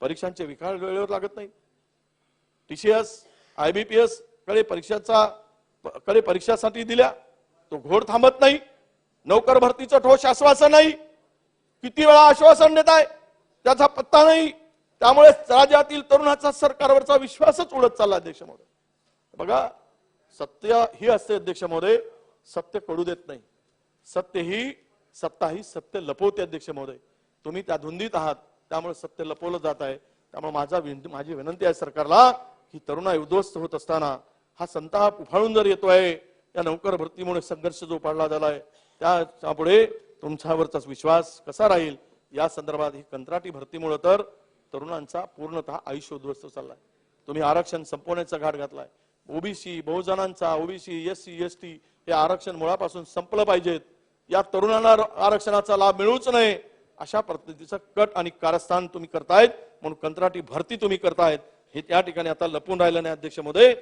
परीक्षांचे विकाळ वेळेवर लागत नाही टीसीएस आयबीपीएसकडे परीक्षाचा कडे परीक्षासाठी दिल्या तो घोड थांबत नाही. नोकर भरतीचं ठोस आश्वासन नाही. किती वेळा आश्वासन देत आहे त्याचा पत्ता नाही. त्यामुळे राज्यातील तरुणाचा सरकारवरचा विश्वासच उडत चालला अध्यक्ष महोदय. बघा सत्य ही असते अध्यक्ष महोदय. सत्य कळू देत नाही. सत्य ही सत्ता ही सत्य लपवते अध्यक्ष महोदय. तुम्ही त्या धुंदीत आहात. त्यामुळे सत्य लपवलं जात आहे. त्यामुळे माझा माझी विनंती आहे सरकारला की तरुणा उद्ध्वस्त होत असताना हा संताप उफाळून जर येतोय या नौकर भरतीमुळे संघर्ष जो पाडला झालाय त्यापुढे तुमच्यावरचाच विश्वास कसा राहील? या संदर्भात ही कंत्राटी भरतीमुळे तर तरुणांचा पूर्णतः आयुष्य उद्ध्वस्त चाललाय. तुम्ही आरक्षण संपवण्याचा घाट घातलाय. OBC बहुजनांचा OBC S C S T हे आरक्षण मुळापासून संपलं पाहिजेत. या तरुणांना आरक्षणाचा लाभ मिळूच नये. अशा पद्धतीचं कट आणि कारस्थान तुम्ही करतायत म्हणून कंत्राटी भरती तुम्ही करतायत हे त्या ठिकाणी आता लपून राहिलं नाही अध्यक्ष महोदय.